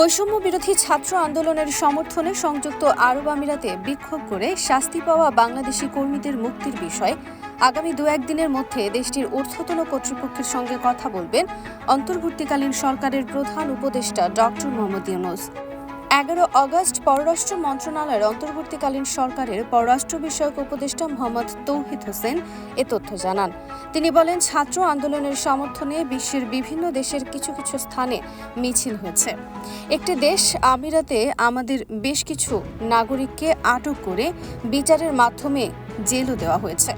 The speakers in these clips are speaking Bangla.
বৈষম্য বিরোধী ছাত্র আন্দোলনের সমর্থনে সংযুক্ত আরব আমিরাতে বিক্ষোভ করে শাস্তি পাওয়া বাংলাদেশি কর্মীদের মুক্তির বিষয়ে আগামী দু একদিনের মধ্যে দেশটির ঊর্ধ্বতন কর্তৃপক্ষের সঙ্গে কথা বলবেন অন্তর্বর্তীকালীন সরকারের প্রধান উপদেষ্টা ডক্টর মোহাম্মদ ইউনুস। এগারো অগস্ট পররাষ্ট্র মন্ত্রণালয়ের অন্তর্বর্তীকালীন সরকারের পররাষ্ট্র বিষয়ক উপদেষ্টা মোহাম্মদ তৌহিদ হোসেন এ তথ্য জানান। তিনি বলেন, ছাত্র আন্দোলনের সমর্থনে বিশ্বের বিভিন্ন দেশের কিছু কিছু স্থানে মিছিল হয়েছে। একটি দেশ আমিরাতে আমাদের বেশ কিছু নাগরিককে আটক করে বিচারের মাধ্যমে জেলও দেওয়া হয়েছে।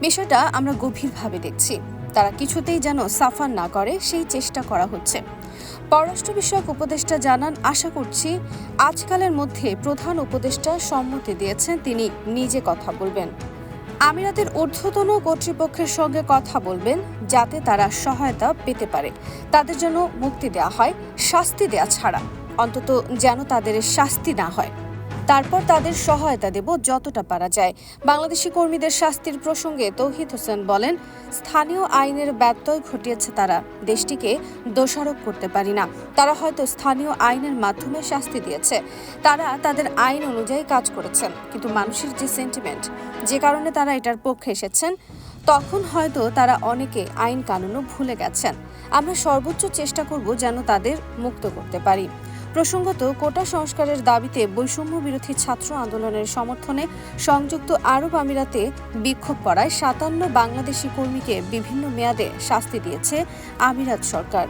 বিষয়টা আমরা গভীরভাবে দেখছি। তারা কিছুতেই যেন সাফার না করে, সেই চেষ্টা করা হচ্ছে। পররাষ্ট্র বিষয়ক উপদেষ্টা জানান, আশা করছি আজকালের মধ্যে প্রধান উপদেষ্টা সম্মতি দিয়েছেন, তিনি নিজে কথা বলবেন। আমিরাতের ঊর্ধ্বতন কর্তৃপক্ষের সঙ্গে কথা বলবেন, যাতে তারা সহায়তা পেতে পারে। তাদের জন্য মুক্তি দেওয়া হয়, শাস্তি দেয়া ছাড়া। অন্তত যেন তাদের শাস্তি না হয়। তারপর তাদের সহায়তা দেব যতটা পারা যায়। বাংলাদেশি কর্মীদের শাস্তির প্রসঙ্গে তৌহিদ হোসেন বলেন, স্থানীয় আইনের ব্যত্যয় ঘটিয়েছে তারা। দেশটিকে দোষারোপ করতে পারি না। তারা হয়তো স্থানীয় আইনের মাধ্যমে শাস্তি দিয়েছে। তারা তাদের আইন অনুযায়ী কাজ করেছেন। কিন্তু মানুষের যে সেন্টিমেন্ট যে কারণে তারা এটার পক্ষে এসেছেন, তখন হয়তো তারা অনেকে আইন কানুনও ভুলে গেছেন। আমরা সর্বোচ্চ চেষ্টা করব যেন তাদের মুক্ত করতে পারি। প্রসঙ্গত, কোটা সংস্কারের দাবিতে বৈষম্য বিরোধী ছাত্র আন্দোলনের সমর্থনে সংযুক্ত আরব আমিরাতে বিক্ষোভ করায় সাতান্ন বাংলাদেশি কর্মীকে বিভিন্ন মেয়াদে শাস্তি দিয়েছে আমিরাত সরকার।